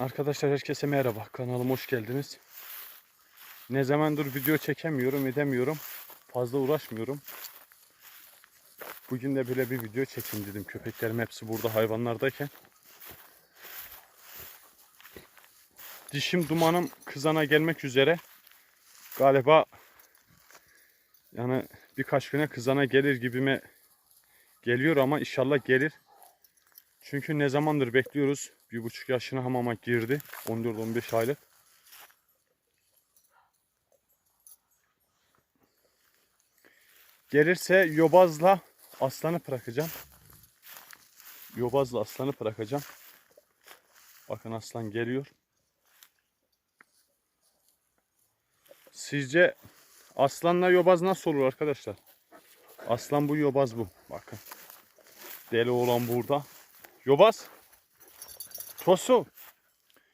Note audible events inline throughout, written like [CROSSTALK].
Arkadaşlar herkese merhaba. Kanalıma hoş geldiniz. Ne zamandır video çekemiyorum, edemiyorum. Fazla uğraşmıyorum. Bugün de böyle bir video çekeyim dedim. Köpeklerim hepsi burada hayvanlardayken. Dişim dumanım kızana gelmek üzere. Galiba yani birkaç güne kızana gelir gibime geliyor ama inşallah gelir. Çünkü ne zamandır bekliyoruz. Bir buçuk yaşına hamama girdi. 14-15 aylık. Gelirse yobazla aslanı bırakacağım. Yobazla aslanı bırakacağım. Bakın aslan geliyor. Sizce aslanla yobaz nasıl olur arkadaşlar? Aslan bu, yobaz bu. Bakın. Deli olan burada. Yobaz. Tosu.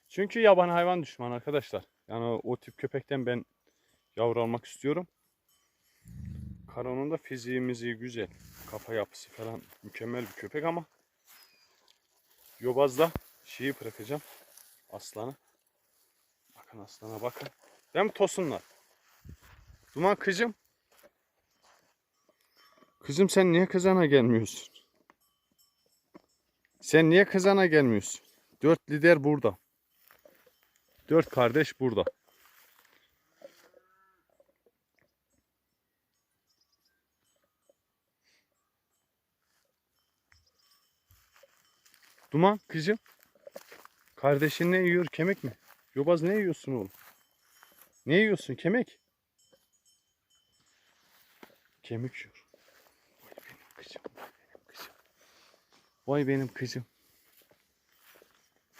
Çünkü yaban hayvan düşmanı arkadaşlar. Yani o tip köpekten ben yavru almak istiyorum. Karonun da fiziği miziği güzel. Kafa yapısı falan mükemmel bir köpek ama Yobaz'da şeyi bırakacağım. Aslanı. Bakın aslana bakın. Değil mi tosunlar? Duman kızım. Kızım sen niye kızana gelmiyorsun? Sen niye kızana gelmiyorsun? Dört lider burada. Dört kardeş burada. Duman kızım. Kardeşin ne yiyor? Kemik mi? Yobaz ne yiyorsun oğlum? Ne yiyorsun? Kemik. Kemik yiyor. Vay benim kızım.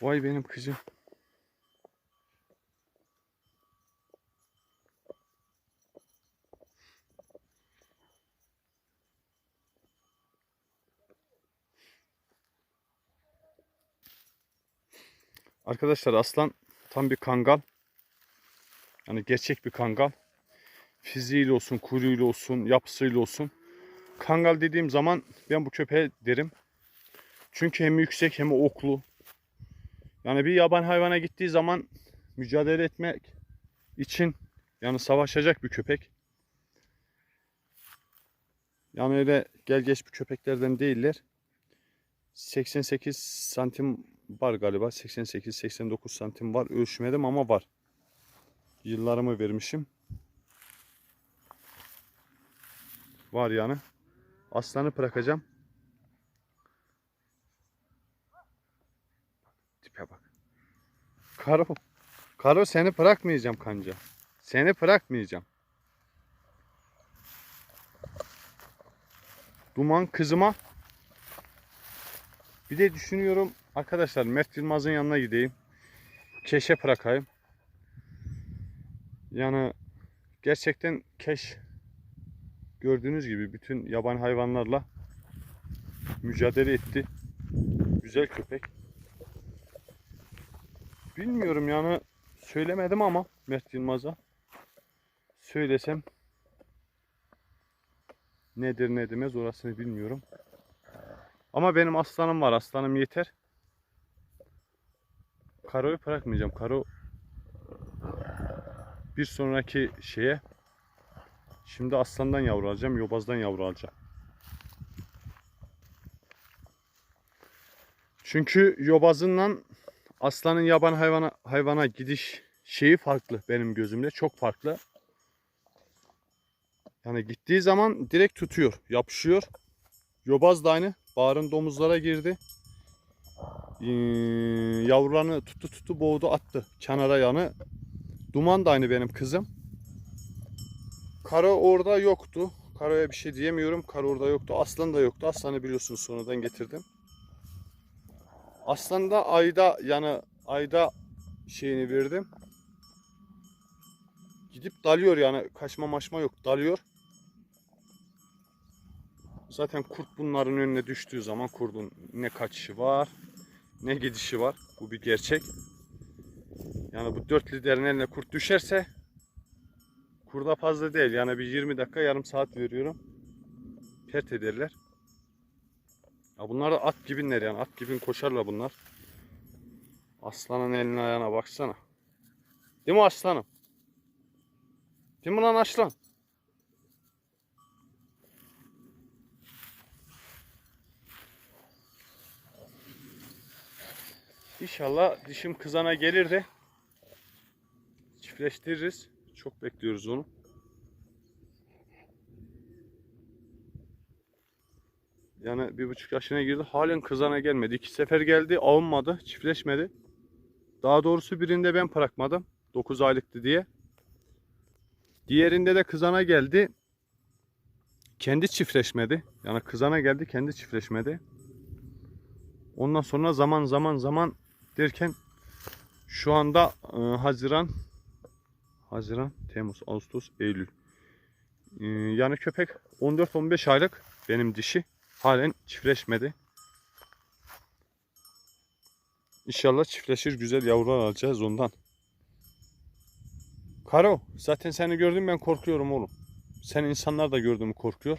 Vay benim kızım. Arkadaşlar aslan tam bir kangal. Yani gerçek bir kangal. Fiziğiyle olsun, kuyruğuyla olsun, yapısıyla olsun. Kangal dediğim zaman ben bu köpeğe derim. Çünkü hem yüksek hem oklu. Yani bir yaban hayvana gittiği zaman mücadele etmek için yani savaşacak bir köpek. Yani öyle gel geç bir köpeklerden değiller. 88 santim var galiba. 88-89 santim var. Ölçmedim ama var. Yıllarımı vermişim. Var yani. Aslanı bırakacağım. Tipe bak. Karo. Karo seni bırakmayacağım kanca. Seni bırakmayacağım. Duman kızıma. Bir de düşünüyorum arkadaşlar Mert Yılmaz'ın yanına gideyim. Keşe bırakayım. Yani gerçekten keş gördüğünüz gibi bütün yaban hayvanlarla mücadele etti. Güzel köpek. Bilmiyorum yani söylemedim ama Mert Yılmaz'a söylesem nedir ne demez orasını bilmiyorum. Ama benim aslanım var. Aslanım yeter. Karo'yu bırakmayacağım. Karo bir sonraki şeye şimdi aslandan yavru alacağım. Yobazdan yavru alacağım. Çünkü yobazınla aslanın yaban hayvana hayvana gidiş şeyi farklı benim gözümde. Çok farklı. Yani gittiği zaman direkt tutuyor. Yapışıyor. Yobaz da aynı. Bağrın domuzlara girdi. Ee, yavrularını tuttu tuttu boğdu attı. Kenara yanı. Duman da aynı benim kızım. Karo orada yoktu. Karo'ya bir şey diyemiyorum. Karo orada yoktu. Aslan da yoktu. Aslanı biliyorsunuz sonradan getirdim. Aslan da ayda yani ayda şeyini verdim. Gidip dalıyor yani kaçma maçma yok. Dalıyor. Zaten kurt bunların önüne düştüğü zaman kurdun ne kaçışı var ne gidişi var. Bu bir gerçek. Yani bu dört liderin eline kurt düşerse kurda fazla değil. Yani bir 20 dakika yarım saat veriyorum. Pert ederler. Ya bunlar da at gibinler yani at gibi koşarlar bunlar. Aslanın eline ayağına baksana. Değil mi aslanım? Değil mi lan aslan? İnşallah dişim kızana gelir de çiftleştiririz. Çok bekliyoruz onu. Yani bir buçuk yaşına girdi. Halen kızana gelmedi. İki sefer geldi. Avunmadı. Çiftleşmedi. Daha doğrusu birinde ben bırakmadım. 9 aylıktı diye. Diğerinde de kızana geldi. Kendi çiftleşmedi. Yani kızana geldi kendi çiftleşmedi. Ondan sonra zaman zaman zaman derken şu anda e, Haziran Haziran, Temmuz, Ağustos, Eylül. E, yani köpek 14-15 aylık benim dişi. Halen çiftleşmedi. İnşallah çiftleşir güzel yavrular alacağız ondan. Karo zaten seni gördüm ben korkuyorum oğlum. Sen insanlar da gördüğümü korkuyor.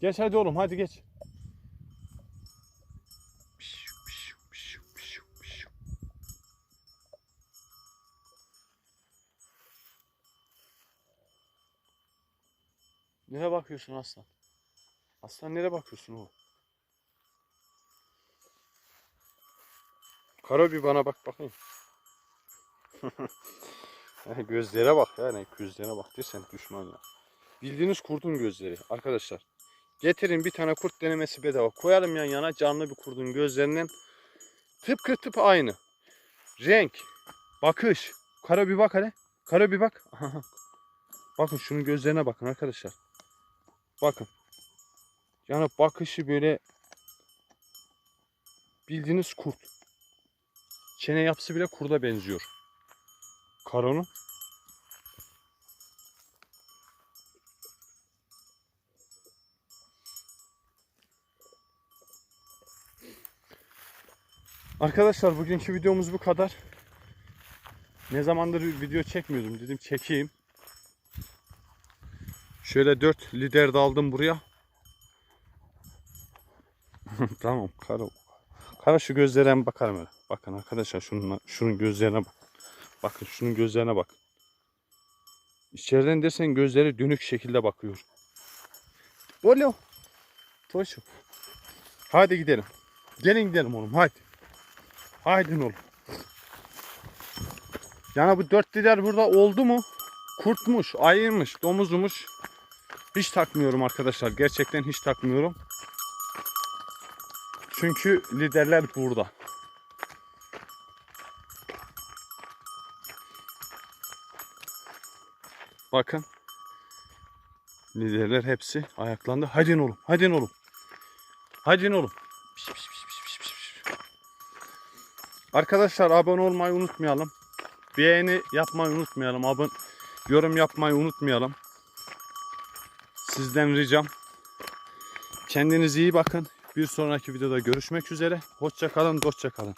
Geç hadi oğlum hadi geç. Nereye bakıyorsun aslan? Aslan nereye bakıyorsun oğlum? Karo bir bana bak bakayım. gözlere [LAUGHS] bak yani gözlere bak desen düşman ya. Bildiğiniz kurdun gözleri arkadaşlar. Getirin bir tane kurt denemesi bedava. Koyalım yan yana canlı bir kurdun gözlerinden. Tıpkı tıp aynı. Renk, bakış. Kara bir bak hele. Kara bir bak. [LAUGHS] bakın şunun gözlerine bakın arkadaşlar. Bakın. Yani bakışı böyle bildiğiniz kurt. Çene yapısı bile kurda benziyor. Karonun. Arkadaşlar bugünkü videomuz bu kadar. Ne zamandır video çekmiyordum dedim çekeyim. Şöyle 4 lider de aldım buraya. [LAUGHS] tamam kara. Kara şu gözlerine bakarım öyle. Bakın arkadaşlar şunun, şunun gözlerine bak. Bakın şunun gözlerine bak. İçeriden dersen gözleri dönük şekilde bakıyor. Olo. Toşum. Hadi gidelim. Gelin gidelim oğlum hadi. Haydi oğlum. Yani bu dört lider burada oldu mu? Kurtmuş, ayıymış, domuzmuş. Hiç takmıyorum arkadaşlar. Gerçekten hiç takmıyorum. Çünkü liderler burada. Bakın. Liderler hepsi ayaklandı. Hadi oğlum. Hadi oğlum. Hadi oğlum. Arkadaşlar abone olmayı unutmayalım. Beğeni yapmayı unutmayalım. Abone yorum yapmayı unutmayalım. Sizden ricam. Kendinize iyi bakın. Bir sonraki videoda görüşmek üzere. Hoşça kalın, dostça kalın.